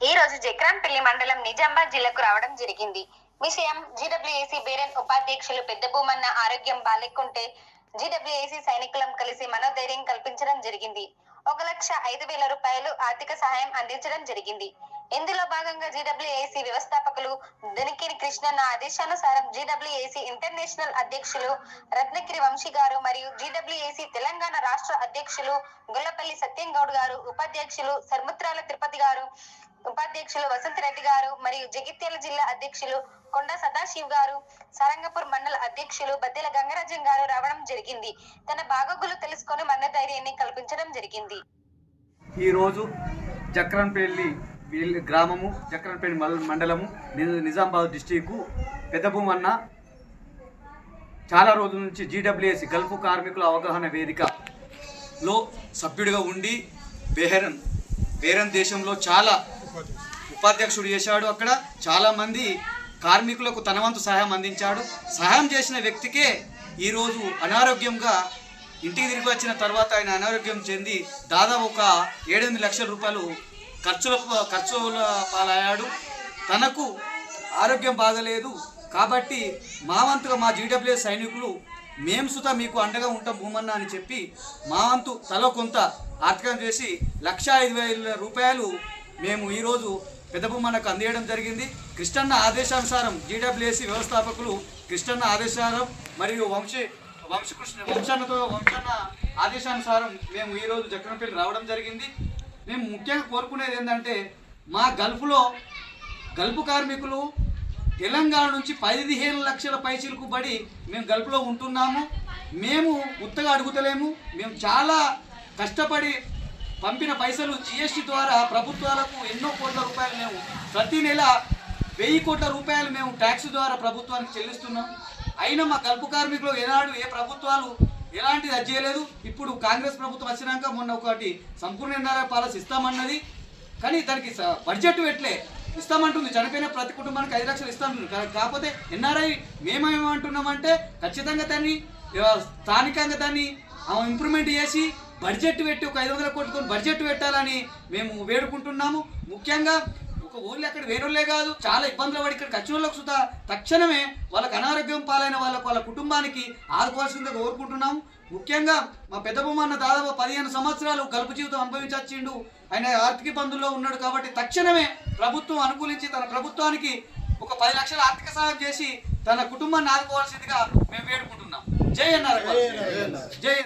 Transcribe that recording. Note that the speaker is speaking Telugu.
ఈ రోజు జక్రాన్పల్లి మండలం నిజామాబాద్ జిల్లాకు రావడం జరిగింది. విషయం జీడబ్ల్యూఏసీ బేరన్ ఉపాధ్యక్షులు పెద్ద భూమన్న ఆరోగ్యం బాలెక్కుంటే జీడబ్ల్యూఏసీ సైనికులం కలిసి మనోధైర్యం కల్పించడం జరిగింది. ఒక లక్ష ఐదు వేల రూపాయలు ఆర్థిక సహాయం అందించడం జరిగింది. ఇందులో భాగంగా జీడబ్ల్యూఏసీ వ్యవస్థాపకులు దొనికిని కృష్ణన్న ఆదేశానుసారం జీడబ్ల్యూఏసీ ఇంటర్నేషనల్ అధ్యక్షులు రత్నగిరి వంశీ గారు మరియు జీడబ్ల్యూఏసీ తెలంగాణ రాష్ట్ర అధ్యక్షులు గుల్లపల్లి సత్యం గౌడ్ గారు ఉపాధ్యక్షులు సర్ముత్రాల తిరుపతి గారు ఉపాధ్యక్షులు వసంతరెడ్డి గారు మరియు జగిత్యాల జిల్లా అధ్యక్షులు కొండ సదాశివ్ గారు సారంగపూర్ మండల అధ్యక్షులు బద్దెల గంగరాజన్ గారు రావడం జరిగింది. తన బాగోగులు తెలుసుకొని మన ధైర్యాన్ని కల్పించడం జరిగింది. ఈరోజు చక్రంపల్లి గ్రామము జక్రన్పల్లి మండలము నిజామాబాద్ నిజామాబాద్ డిస్టిక్ పెద్దభూమన్న చాలా రోజుల నుంచి జీడబ్ల్యూఎస్ గల్ఫ్ కార్మికుల అవగాహన వేదికలో సభ్యుడిగా ఉండి బెహరన్ బేరన్ దేశంలో చాలా ఉపాధ్యక్షుడు చేశాడు. అక్కడ చాలామంది కార్మికులకు తనవంతు సహాయం అందించాడు. సహాయం చేసిన వ్యక్తికే ఈరోజు అనారోగ్యంగా ఇంటికి తిరిగి వచ్చిన తర్వాత ఆయన అనారోగ్యం చెంది దాదాపు ఒక ఏడెనిమిది లక్షల రూపాయలు ఖర్చుల ఖర్చుల పాలయ్యాడు. తనకు ఆరోగ్యం బాగలేదు. కాబట్టి మా వంతుగా మా జీడబ్ల్యూ సైనికులు మేము సుతా మీకు అండగా ఉంటాం భూమన్న అని చెప్పి మా వంతు తలో కొంత ఆర్థికం చేసి లక్ష ఐదు వేల రూపాయలు మేము ఈరోజు పెద్ద భూమన్నకు అందేయడం జరిగింది. కృష్ణన్న ఆదేశానుసారం జీడబ్ల్యూఎస్సి వ్యవస్థాపకులు కృష్ణన్న ఆదేశానం మరియు వంశీ వంశకృష్ణ వంశన్నతో వంశన్న ఆదేశానుసారం మేము ఈరోజు జక్రంపల్లి రావడం జరిగింది. మేము ముఖ్యంగా కోరుకునేది ఏంటంటే మా గల్ఫ్లో గల్ఫ్ కార్మికులు తెలంగాణ నుంచి పదిహేను లక్షల పైసలకు పడి మేము గల్ఫ్లో ఉంటున్నాము. మేము ఉత్తగా అడుగుతలేము. మేము చాలా కష్టపడి పంపిన పైసలు జిఎస్టీ ద్వారా ప్రభుత్వాలకు ఎన్నో కోట్ల రూపాయలు మేము ప్రతి నెల వెయ్యి కోట్ల రూపాయలు మేము ట్యాక్స్ ద్వారా ప్రభుత్వానికి చెల్లిస్తున్నాం. అయినా మా గల్పు కార్మికులు ఏనాడు ఏ ప్రభుత్వాలు ఎలాంటిది అది చేయలేదు. ఇప్పుడు కాంగ్రెస్ ప్రభుత్వం వచ్చినాక మొన్న ఒకటి సంపూర్ణ ఎన్ఆర్ఐ పాలసీ ఇస్తామన్నది. కానీ దానికి బడ్జెట్ పెట్టలే ఇస్తామంటుంది. చనిపోయిన ప్రతి కుటుంబానికి ఐదు లక్షలు ఇస్తామంటుంది. కాకపోతే ఎన్ఆర్ఐ మేమేమంటున్నామంటే ఖచ్చితంగా దాన్ని స్థానికంగా దాన్ని ఇంప్రూవ్మెంట్ చేసి బడ్జెట్ పెట్టి ఒక ఐదు వందల కోట్లతో బడ్జెట్ పెట్టాలని మేము వేడుకుంటున్నాము. ముఖ్యంగా ఒక ఊర్లో అక్కడ వేరొల్లే కాదు. చాలా ఇబ్బందులు పడి ఇక్కడ వచ్చిన వాళ్ళకు సుధా తక్షణమే వాళ్ళకి అనారోగ్యం పాలైన వాళ్ళకు వాళ్ళ కుటుంబానికి ఆదుకోవాల్సిందిగా కోరుకుంటున్నాము. ముఖ్యంగా మా పెద్ద బొమ్మన్న దాదాపు పదిహేను సంవత్సరాలు గల్పు జీవితం అనుభవించొచ్చిండు ఆయన ఆర్థిక ఇబ్బందుల్లో ఉన్నాడు కాబట్టి తక్షణమే ప్రభుత్వం అనుకూలించి తన ప్రభుత్వానికి ఒక పది లక్షల ఆర్థిక సహాయం చేసి తన కుటుంబాన్ని ఆదుకోవాల్సిందిగా మేము వేడుకుంటున్నాం. జై అన్నారు జై